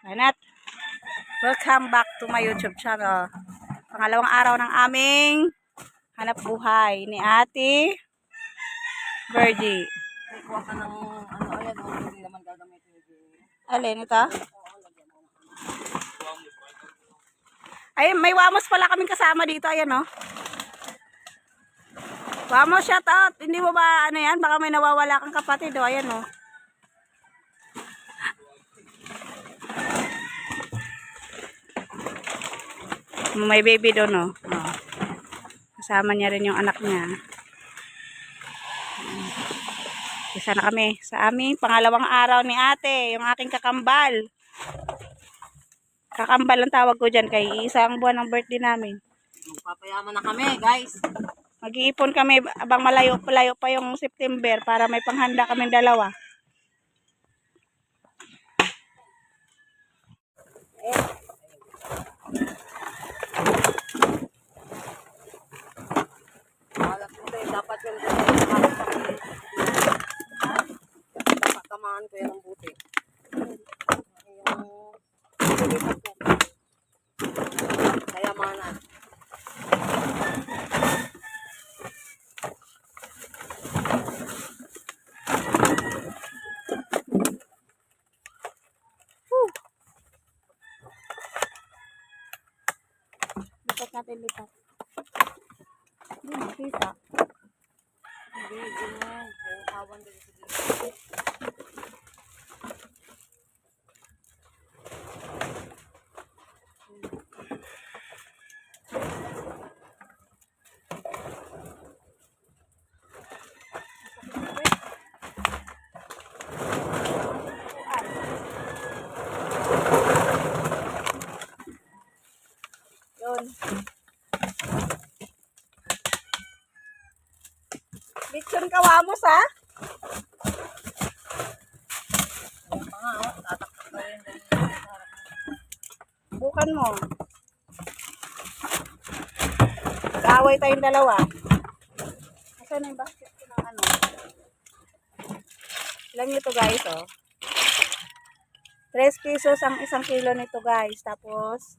Anat, welcome back to my YouTube channel. Pangalawang araw ng aming hanap buhay ni Ate Birdie. Kuha ng ano, ayan, hindi naman gagamitin Alin ito? Ay, may wamos pala kaming kasama dito. Ayan, oh. Wamos, shout out. Hindi mo ba, ano yan? Baka may nawawala kang kapatid, oh. Ayan, oh. May baby doon, oh. oh. Kasama niya rin yung anak niya. Isa na kami sa aming pangalawang araw ni ate, yung aking kakambal. Kakambal ang tawag ko dyan kay isang buwan ng birthday namin. Papayaman na kami, guys. Mag-iipon kami abang malayo malayo pa yung September para may panghanda kami dalawa. Alam ko tayo, dapat yun dapat Dapat tamaan ko yan ng buti. Yung kayamanan. Lipat natin lipat. Hindi, nakita. Hindi, yun na. Hawan din sa dito. Yun. Lechon kawamos ha? Ayun pa nga, oh. Tataktak na rin din. Bukan mo. Mag-away tayong dalawa. Asan na yung basket ko ng ano? Ilan nyo to guys, oh. 3 pesos ang isang kilo nito guys. Tapos,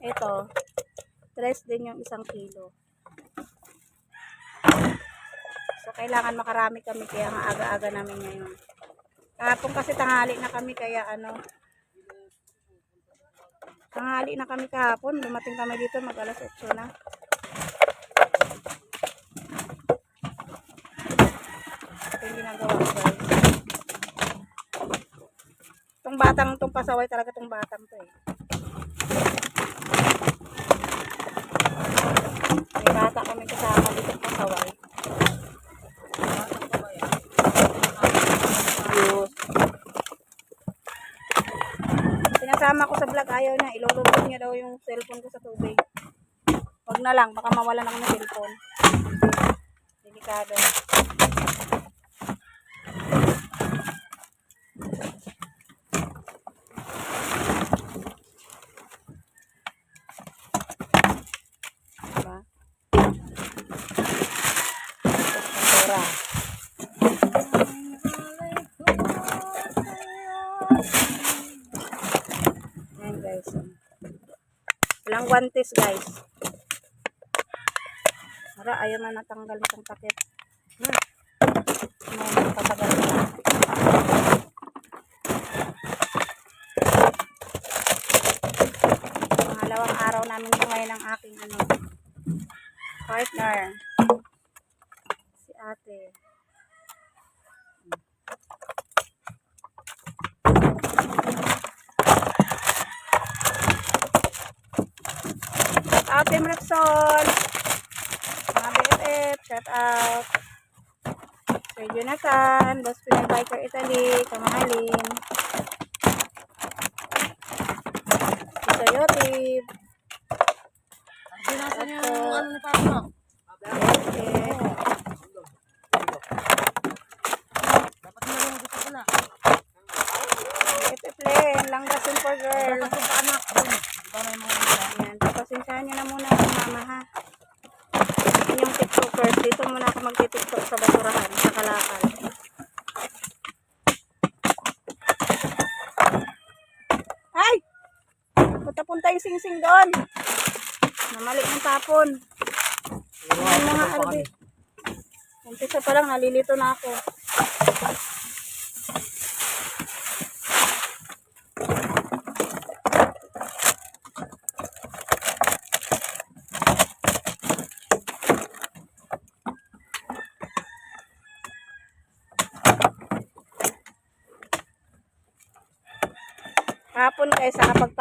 ito, 3 din yung isang kilo. So, kailangan makarami kami kaya nga aga-aga namin ngayon. Kahapon kasi tanghali na kami kaya ano, Tanghali na kami kahapon. Dumating kami dito mag alas 8 na. Ito yung ginagawa ko guys. Batang, itong pasaway talaga itong batang to eh. May bata kami kasama dito pasaway. Sinasama ko sa vlog, ayaw niya. Ilulubog niya daw yung cellphone ko sa tubig. Huwag na lang, baka mawalan ako ng cellphone. Delikado. Diba? Pera. Ayan guys. Guantes guys. Ara, ayaw na natanggal itong takip. Hmm. Ano, tatagal na. Pangalawang araw namin kumain ng aking ano, partner. Si ate. Out Team Repsol. Mga BFF, shout out. Sir Jonathan, Boss Pinay Biker Italy, kamahalin. Tito Yotib, Sinasan yung ano ni Papa? BFF, Dapat na rin gusto ko na. BFF Len, Langgasin for Girl. Dapat yung anak. Di ba may mga Puntahan nyo na muna ako mama ha. Yan yung tiktokers. Dito muna ako magtitiktok sa basurahan, sa kalakal. Ay! Punta-punta yung singsing doon. Namalik ng tapon. Yan mga albi. Umpisa pa lang, nalilito na ako.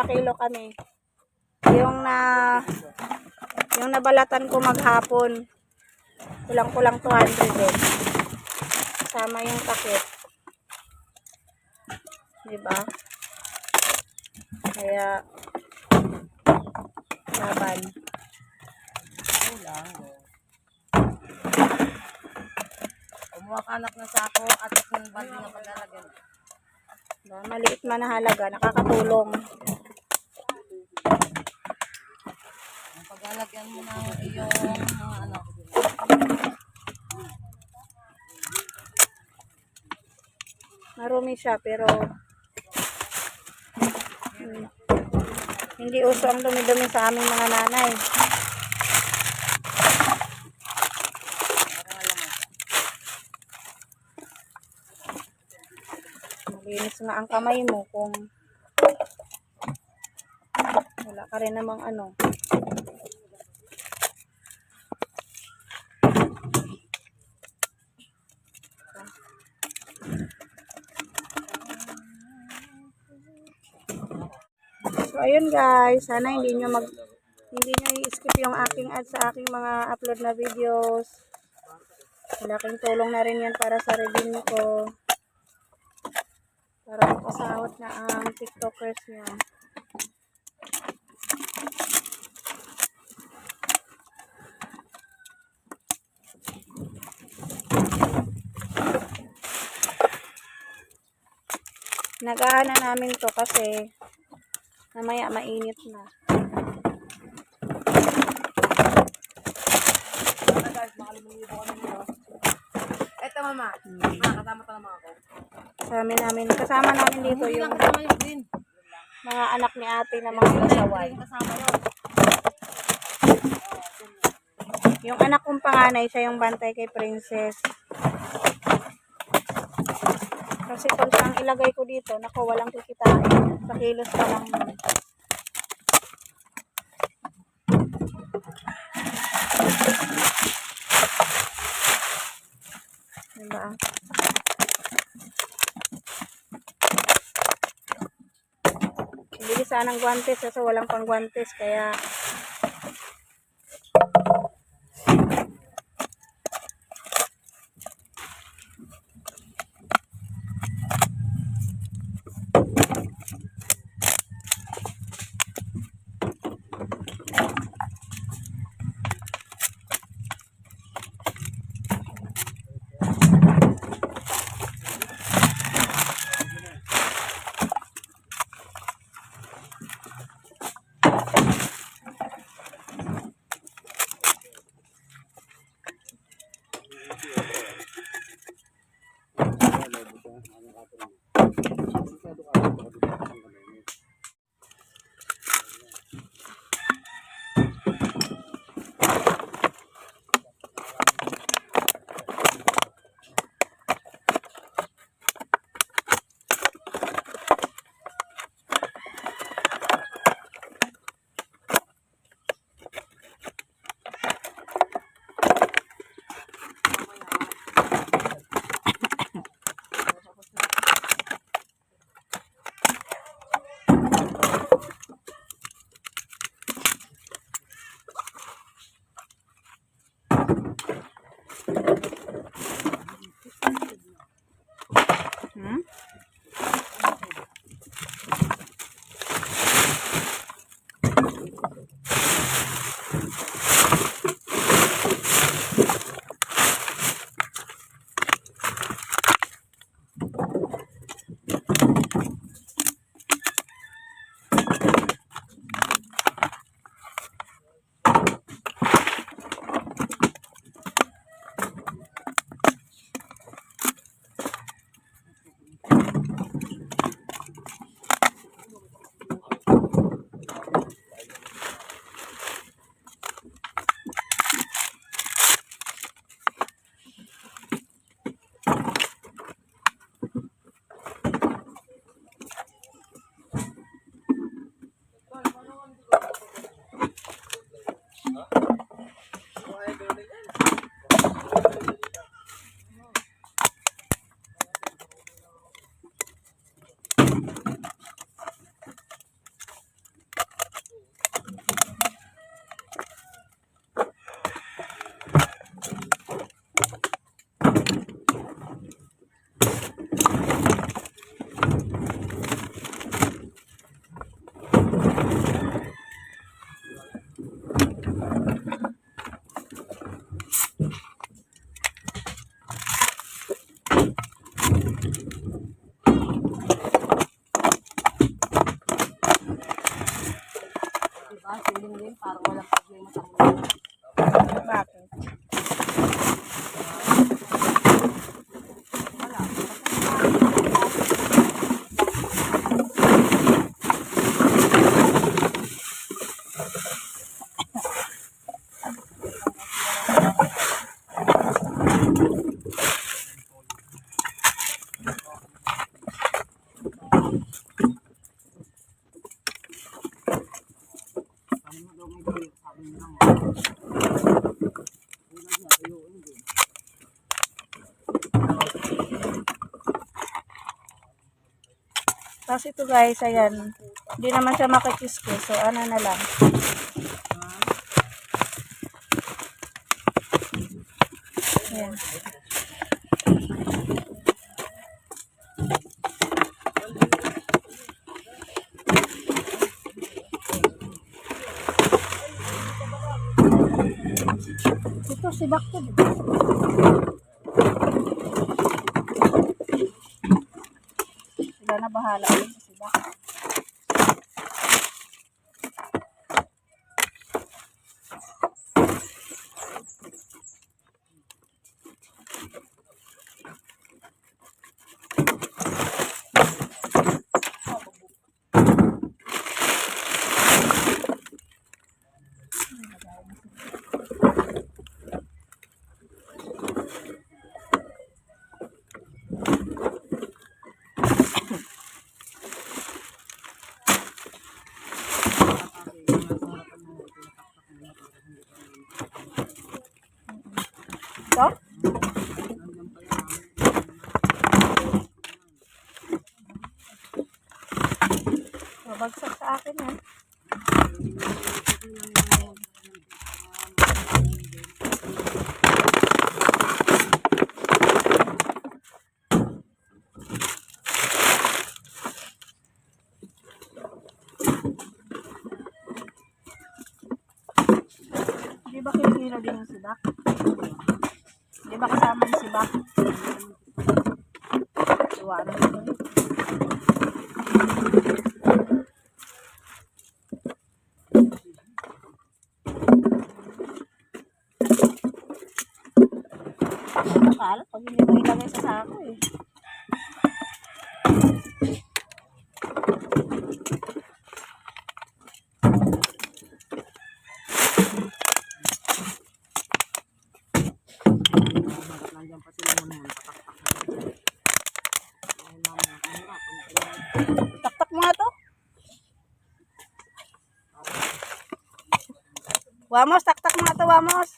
Nakapagpakilo kami. Yung na yung nabalatan ko maghapon. Kulang-kulang 200 din. Kasama yung takip. 'Di ba? Kaya laban. Kulang. Kumuha ka anak ng sako at ng bali ng paglalagyan. Diba? Maliit man na halaga, nakakatulong. Paglalagyan mo ng iyong mga ano. Marumi siya pero hmm, hindi uso ang dumi-dumi sa aming mga nanay. Malinis nga ang kamay mo kung wala ka rin namang ano. So ayun guys, sana hindi nyo mag hindi nyo i-skip yung aking ad sa aking mga upload na videos. Malaking tulong na rin yan para sa revenue ko. Para makasahod na ang tiktokers nyo. Nagahan na namin to kasi mamaya mainit na. Eto mama. Ah, kasama naman ako. Kasama namin, kasama namin dito yung kasama yung green. mga anak ni ate na mga yun. Yung anak kong panganay, siya yung bantay kay Princess. Kasi kung saan ilagay ko dito, nako, walang kikitain. Sa kilos pa lang. Diba? Bili sana ng guantes kasi walang pang guantes kaya Tapos ito guys, ayan. Hindi naman siya makikisko. So, ano na lang. Ayan. Ito, si Bakto. Sila bahala ulit sa sila. Ito? Mabagsak sa akin ha. Di ba kinikilo din yung sibak? Di ba kasama yung sibak? Iwanan ko. Akala pag hindi mo ilagay sa sako eh. Taktak mo nga to. Wamos, taktak mo nga to, Wamos.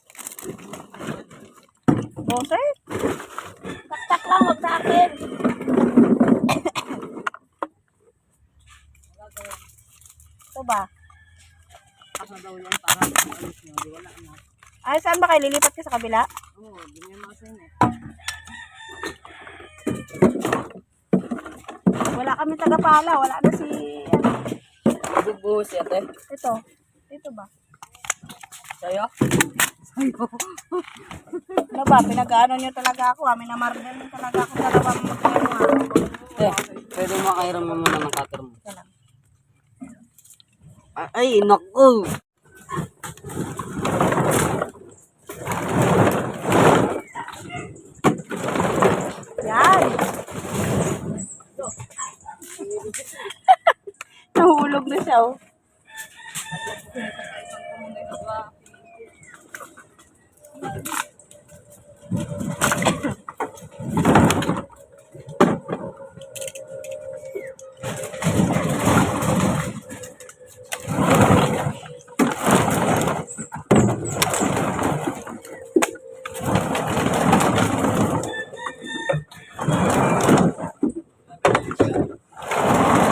Bonsai? Taktak lang, huwag sa akin. Ito ba? Kasi daw yan para alis nyo. Di wala na. Ay, saan ba kayo? Lilipat ka sa kabila? Oo, di niya makasin eh. Wala kami tagapala. Wala na si... ano, Bubuhos yan eh. Ito. Ito ba? Sa'yo? Sa'yo. Ano ba? Pinag-ano nyo talaga ako. Amin na marden nyo talaga ako dalawang magkano Eh, pwede makairam mo muna ng cutter mo. Lang. Ay, naku! Yan. Nahulog na siya, oh.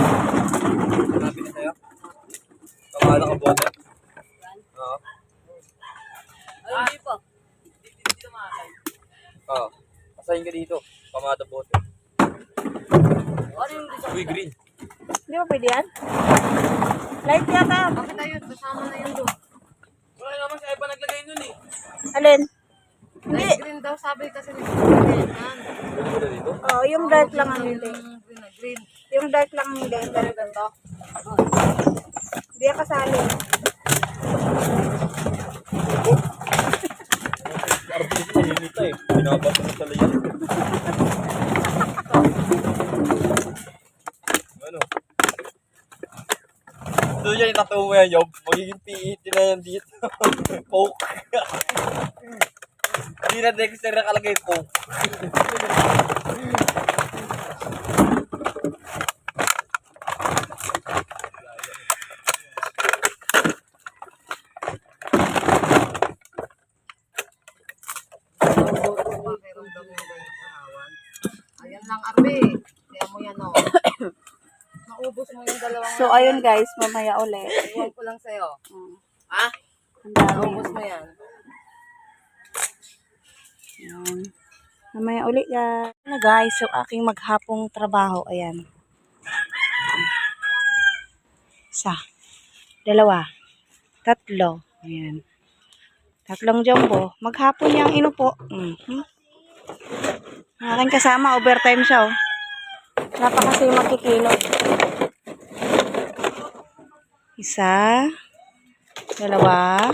Sinabi na sa'yo? Kamala ka bote? Oo. Ay, hindi pa. Oo. Asahin ka dito. Pamada bote. Ano yung gusto? Uy, green. Di ba pwede yan? Light yata. Bakit tayo? Kasama na yun doon. Wala naman sa iba naglagay nun eh. Alin? Hindi. Hindi. Green daw sabi kasi ni Green. Pwede mo na Oh, yung dark lang ang hindi. Yung dark lang ang hindi. Dark ganito. Hindi yan kasali. Arbit ko sa layan. ano? Doon yan itatungo yan, Yob. Magiging PET na yan dito. Poke. Hindi na Dexter nakalagay kahawan? Ayan lang, Arbe. Kaya mo yan, oh. Naubos mo yung dalawang... So, ayun guys, mamaya ulit. Iwan ko lang sa'yo. Mm. Ha? Ang dami. Naubos mo yan. Mamaya ulit guys. Ano guys, so aking maghapong trabaho. Ayan. Isa. Dalawa. Tatlo. Ayan. Tatlong jumbo. Maghapon niyang inupo. Mm -hmm. Aking kasama, overtime siya oh. Wala kasi. Isa. Dalawa.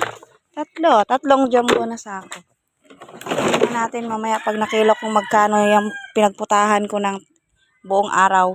Tatlo. Tatlong jumbo na sa ako. Tingnan natin mamaya pag nakilo kung magkano yung pinagputahan ko ng buong araw.